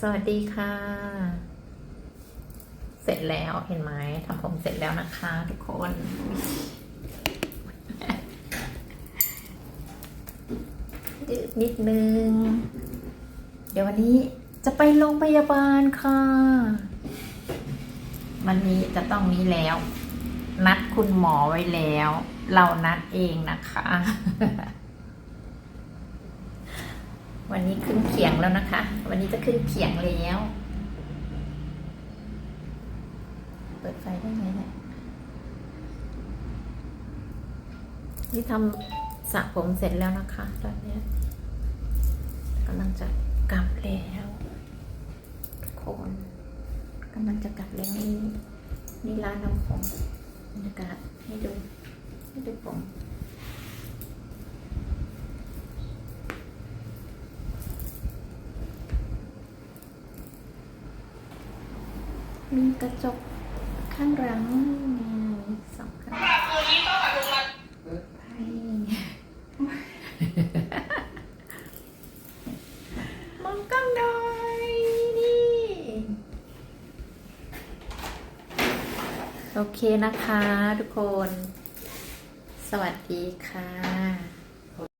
สวัสดีค่ะ เสร็จแล้วเห็นไหมทำผมเสร็จแล้วนะคะทุกคน ยืดนิดนึง เดี๋ยววันนี้จะไปโรงพยาบาลค่ะ วันนี้จะต้องนี้แล้ว นัดคุณหมอไว้แล้ว เรานัดเองนะคะ วันนี้ขึ้นเขียงแล้วนะคะ วันนี้จะขึ้นเขียงแล้ว เปิดไฟได้ไหมเนี่ยนี่ทำสระผมเสร็จแล้วนะคะ ตอนนี้กำลังจะกลับแล้วทุกคนกำลังจะกลับแล้วนี่นี่ร้านน้ำผมบรรยากาศให้ดูให้ดูผม มีกระจกข้างหลังนี่สองข้างให้มองกล้องหน่อยนี่โอเคนะคะทุกคน สวัสดีค่ะ